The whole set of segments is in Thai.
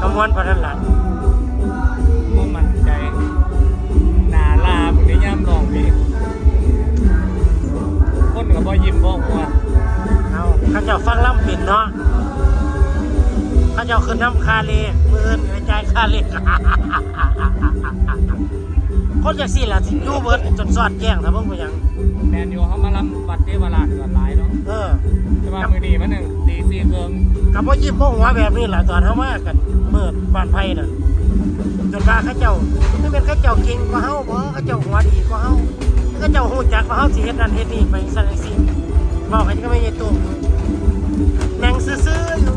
ตำวันพันหลัดมุ่มันใจหนาลาบุญย่ำลองพี่คนกับบอยิมบ่ว่วเอาข้าเจ้าฟังล่ำปิดเนาะข้าเจ้าขึ้นน้ำคาเลมือเงินใจคาเลคนจะสิ่ล่ะสิ่ยู่เบิร์ดจนสอดแจ้งทำเพิ่งไปยังแมนอยูเขามาลำบัดเดวลาดก่อนหลายเนาะเออจะมาเมือดีมั้หนึ่ง สี่เกิงกับว่ายิ้มพวกหัวแบบนี้แหละตอนเขามากันเมื่อบ้านไผ่น่ะจนว่าเขาเจ้าไม่เป็นเขาเจ้าเก่งกว่าเฮาบ่เขาเจ้าหัวดีกว่าเฮาเขาเจ้าฮู้จักว่าเฮาสิเฮ็ดนั่นเฮ็ดนี่ไปซั่นจังซี่บอกกันก็ไม่ใช่ตุ้มนั่งซื่อๆอยู่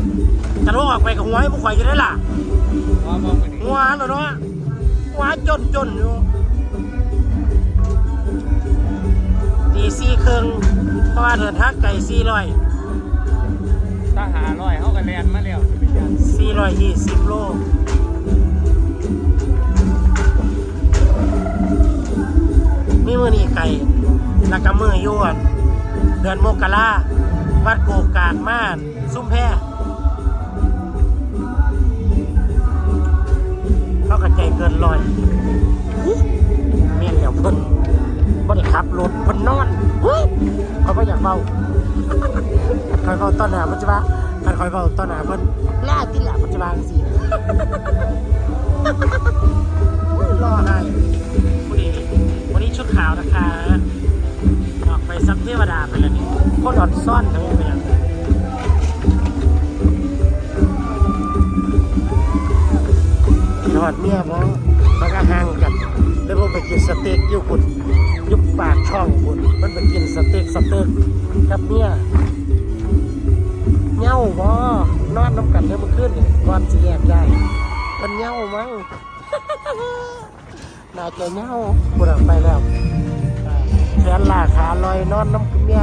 แต่ว่าออกไปกับหัวให้ผู้ข่อยอยู่ได้ล่ะเพราะว่ามือดีหัวเนาะเนาะหัวจนจนๆอยู่ตีสี่ครึ่งเพราะว่าเดินทางไกลสี่ร้อย ถ้าหาร้อยเขาก็แลนมาแล้วจะเป็นยังสี่ร้อยยี่สิบโลมีมือนี่ไก่แล้วก็มือยวนเดือนมกราวัดโกกากม่าน ซุ้มแพเขาก็ใจเกินลอยเมียนแล้วเพิ่นบ่ได้ขับรถเพิ่นนอนอุ๊ยเขาบ่อยากเบา คอยเบาต้นหนามันจะว่าคันคอยเบาต้นหนาเพิ่นล่าติหละมันจะว่าจังซี่รอให้วันนี้วันนี้ชุดขาวนะคะออกไปซับเทวดาไปแล้วนี่โคตรอ่อนซ่อนทั้งหมดเลยนอดเมียบ่มันก็ห่างกัน แล้วพวกไปกินสเต็กอยู่คุณยุบปากช่องคุณมันไปกินสเต็กสเต็กกับเมีย เง่าบ่นอนน้ำกันเดี๋ยวมันขึ้นนี่ก่อนสิแยกได้เป็นเง่ามั้งน่าจะเง่าบุญไปแล้วแขนลาขาลอยนอนน้ำเมีย